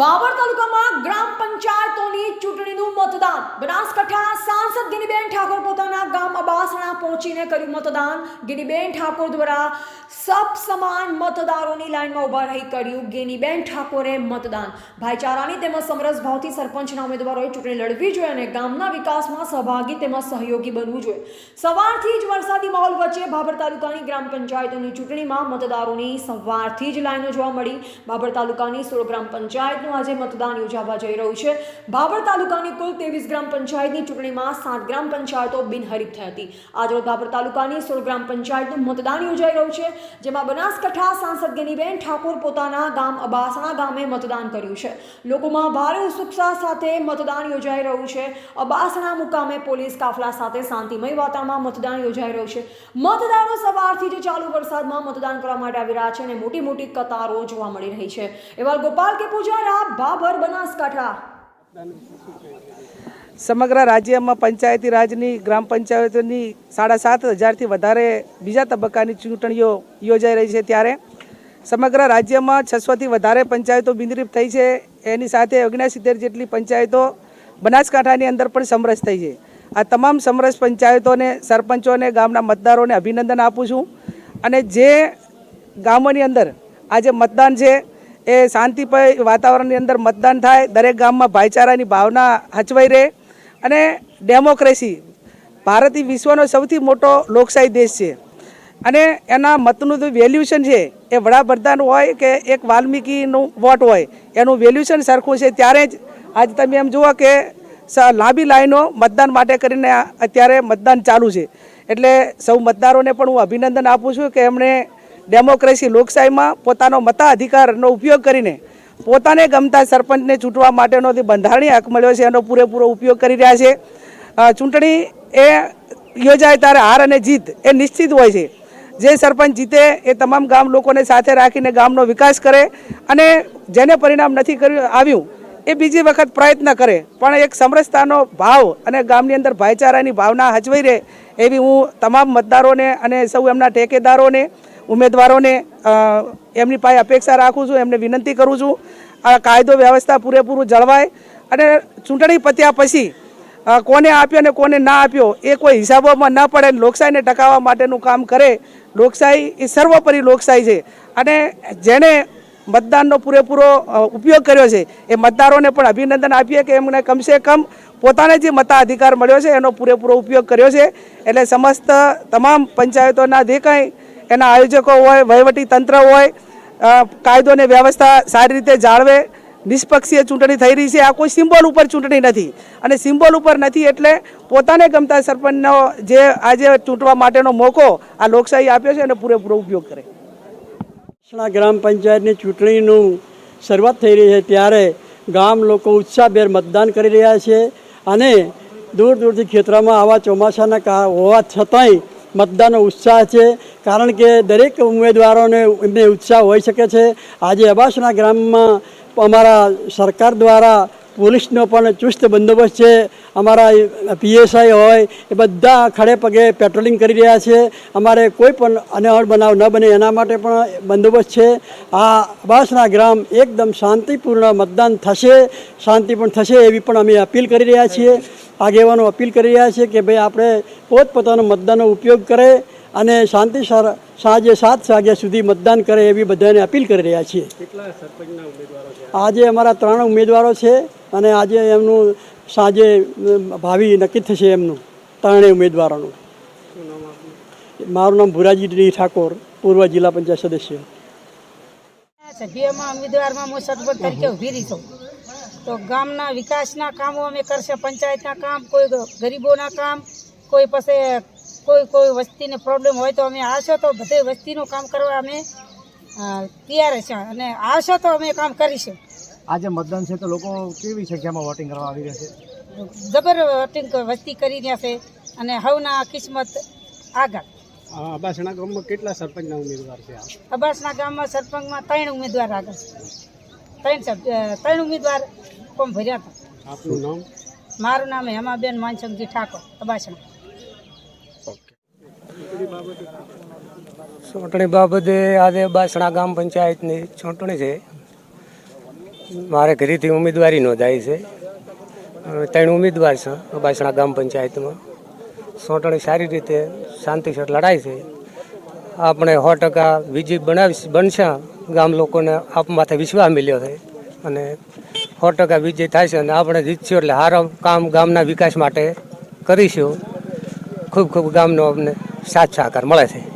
બાબર તાલુકામાં ગ્રામ પંચાયતોની ચૂંટણીનું મતદાન. બનાસકાંઠા સાંસદ ગિનીબેન ઠાકોર પોતાના પહોંચીને કર્યું મતદાન. ગિનીબેન ઠાકોર દ્વારા સબ સમાન મતદારોની લાઇનમાં ઊભા રહી કર્યું ગિનીબેન ઠાકોરે મતદાન. ભાઈચારાની તેમજ સમરસ ભાવથી સરપંચના ઉમેદવારોએ ચૂંટણી લડવી જોઈએ અને ગામના વિકાસમાં સહભાગી તેમજ સહયોગી બનવું જોઈએ. સવારથી જ વરસાદી માહોલ વચ્ચે બાબર તાલુકાની ગ્રામ પંચાયતોની ચૂંટણીમાં મતદારોની સવારથી જ લાઈનો જોવા મળી. બાબર તાલુકાની સોળ ગ્રામ પંચાયતનું આજે મતદાન યોજાવા જઈ રહ્યું છે. બાબર તાલુકાની કુલ ત્રેવીસ ગ્રામ પંચાયતની ચૂંટણીમાં સાત ગ્રામ પંચાયતો બિનહરીફ થઈ હતી. આજરોજ ભાભર તાલુકાની સોળ પંચાયતનું મતદાન યોજાઈ રહ્યું છે, જેમાં બનાસકાંઠા સાંસદ ગેનીબેન ઠાકોર પોતાના ગામ અબાસણા ગામે મતદાન કર્યું છે. લોકોમાં ભારે ઉત્સુકતા સાથે મતદાન યોજાઈ રહ્યું છે. અબાસણા મુકામે પોલીસ કાફલા સાથે શાંતિમય વાતાવરણમાં મતદાન યોજાઈ રહ્યું છે. મતદારો સવારથી જ ચાલુ વરસાદમાં મતદાન કરવા માટે આવી રહ્યા છે અને મોટી મોટી કતારો જોવા મળી રહી છે. એવા ગોપાલ કે પૂજારા ભાભર, બનાસકાંઠા. સમગ્ર રાજ્યમાં પંચાયતી રાજની, ગ્રામ પંચાયતોની સાડા સાત હજારથી વધારે બીજા તબક્કાની ચૂંટણીઓ યોજાઈ રહી છે ત્યારે. સમગ્ર રાજ્યમાં છસોથી વધારે પંચાયતો બિંદરીપ થઈ છે. એની સાથે ઓગણસિત્તેર જેટલી પંચાયતો બનાસકાંઠાની અંદર પણ સમરસ થઈ છે. આ તમામ સમરસ પંચાયતોને, સરપંચોને, ગામના મતદારોને અભિનંદન આપું છું. અને જે ગામોની અંદર આજે મતદાન છે, એ શાંતિપય વાતાવરણની અંદર મતદાન થાય, દરેક ગામમાં ભાઈચારાની ભાવના હચવાઈ રહે. અને ડેમોક્રેસી ભારત એ વિશ્વનો સૌથી મોટો લોકશાહી દેશ છે. અને એના મતનું જે વેલ્યુશન છે, એ વડાપ્રધાન હોય કે એક વાલ્મીકીનું વોટ હોય, એનું વેલ્યુશન સરખું છે, ત્યારે જ આજે તમે એમ જુઓ કે લાંબી લાઈનો મતદાન માટે કરીને અત્યારે મતદાન ચાલુ છે. એટલે સૌ મતદારોને પણ હું અભિનંદન આપું છું કે એમણે ડેમોક્રેસી લોકશાહીમાં પોતાનો મતાધિકારનો ઉપયોગ કરીને પોતાને ગમતા સરપંચને ચૂંટવા માટેનો જે બંધારણીય હક મળ્યો છે, એનો પૂરેપૂરો ઉપયોગ કરી રહ્યા છે. ચૂંટણી એ યોજાય ત્યારે હાર અને જીત એ નિશ્ચિત હોય છે. જે સરપંચ જીતે એ તમામ ગામ લોકોને સાથે રાખીને ગામનો વિકાસ કરે અને જેને પરિણામ નથી કર્યું આવ્યું, એ બીજી વખત પ્રયત્ન કરે. પણ એક સમરસતાનો ભાવ અને ગામની અંદર ભાઈચારાની ભાવના હચવાઈ રહે એવી હું તમામ મતદારોને અને સૌ એમના ઠેકેદારોને, ઉમેદવારોને એમની પાસે અપેક્ષા રાખું છું, એમને વિનંતી કરું છું. આ કાયદો વ્યવસ્થા પૂરેપૂરું જળવાય અને ચૂંટણી પત્યા પછી કોને આપ્યો અને કોને ના આપ્યો એ કોઈ હિસાબોમાં ન પડે. લોકશાહીને ટકાવવા માટેનું કામ કરે. લોકશાહી એ સર્વોપરી લોકશાહી છે. અને જેણે મતદાનનો પૂરેપૂરો ઉપયોગ કર્યો છે, એ મતદારોને પણ અભિનંદન આપીએ કે એમને કમસે કમ પોતાને જે મતાધિકાર મળ્યો છે, એનો પૂરેપૂરો ઉપયોગ કર્યો છે. એટલે સમસ્ત તમામ પંચાયતોના જે એના આયોજકો હોય વહીવટી તંત્ર હોય અ, કાયદો અને વ્યવસ્થા સારી રીતે જાળવે. નિષ્પક્ષીય ચૂંટણી થઈ રહી છે. આ કોઈ સિમ્બોલ ઉપર ચૂંટણી નથી. અને સિમ્બોલ ઉપર નથી એટલે પોતાને ગમતા સરપંચનો જે આજે ચૂંટવા માટેનો મોકો આ લોકશાહી આપ્યો છે એને પૂરેપૂરો ઉપયોગ કરે. ગ્રામ પંચાયતની ચૂંટણીનું શરૂઆત થઈ રહી છે ત્યારે ગામ લોકો ઉત્સાહભેર મતદાન કરી રહ્યા છે અને દૂર દૂરથી ખેતરામાં આવા ચોમાસાના હોવા છતાંય મતદાનનો ઉત્સાહ છે. કારણ કે દરેક ઉમેદવારોને એમને ઉત્સાહ હોઈ શકે છે. આજે અબાસના ગ્રામમાં અમારા સરકાર દ્વારા પોલીસનો પણ ચુસ્ત બંદોબસ્ત છે. અમારા પીએસઆઈ હોય એ બધા ખડે પગે પેટ્રોલિંગ કરી રહ્યા છે. અમારે કોઈ પણ અનહળ બનાવ ન બને એના માટે પણ બંદોબસ્ત છે. આ અબાસના ગ્રામ એકદમ શાંતિપૂર્ણ મતદાન થશે, શાંતિ પણ થશે એવી પણ અમે અપીલ કરી રહ્યા છીએ. આગેવાનો અપીલ કરી રહ્યા છે કે ભાઈ આપણે પોતપોતાનો મતદાનનો ઉપયોગ કરે અને શાંતિ સાંજે સાત વાગ્યા સુધી મતદાન કરે એવી બધાને અપીલ કરી રહ્યા છીએ. આજે અમારા ત્રણ ઉમેદવારો છે અને આજે એમનું સાંજે ભાવિ નક્કી થશે એમનું ત્રણેય ઉમેદવારોનું. મારું નામ ભુરાજી ડી ઠાકોર પૂર્વ જિલ્લા પંચાયત સદસ્ય. સભ્યમાં ઉમેદવારમાં હું સરપંચ તરીકે ઊભી રહી છું. તો ગામના વિકાસના કામો અમે કરશે પંચાયતના કામ કોઈ ગરીબોના કામ કોઈ પાસે કોઈ કોઈ વસ્તીને પ્રોબ્લેમ હોય તો અમે આવશો તો બધે વસ્તીનું કામ કરવા અમે તૈયાર છે અને આવશો તો અમે કામ કરીશું. આજે મતદાન છે તો લોકો કેવી સંખ્યામાં વોટિંગ કરવા આવી રહ્યા છે? જબર વોટિંગ વસ્તી કરી રહ્યા છે અને હવના કિસ્મત આગળ. અબાસણા ગામમાં કેટલા સરપંચના ઉમેદવાર છે અબાસણા ગામમાં સરપંચમાં ત્રણ ઉમેદવાર આગળ છે. ત્રણ ત્રણ ઉમેદવાર કોમ ભર્યા હતા. આપનું નામ? મારું નામ હેમાબેન માનસંગજી ઠાકોર અબાસણા ચૂંટણી બાબતે આજે બાસણા ગામ પંચાયતની ચૂંટણી છે. મારે ઘરેથી ઉમેદવારી નોંધાઈ છે. ત્રણ ઉમેદવાર છે બાસણા ગામ પંચાયતમાં. ચૂંટણી સારી રીતે શાંતિસર લડાય છે. આપણે સો ટકા વિજય બનાવી બનશે. ગામ લોકોને આપ માથે વિશ્વાસ મળ્યો છે. અને સો ટકા વિજય થાય છે અને આપણે જીતશું એટલે સારા કામ ગામના વિકાસ માટે કરીશું. ખૂબ ખૂબ ગામનો અમને સાથ સહકાર મળે છે.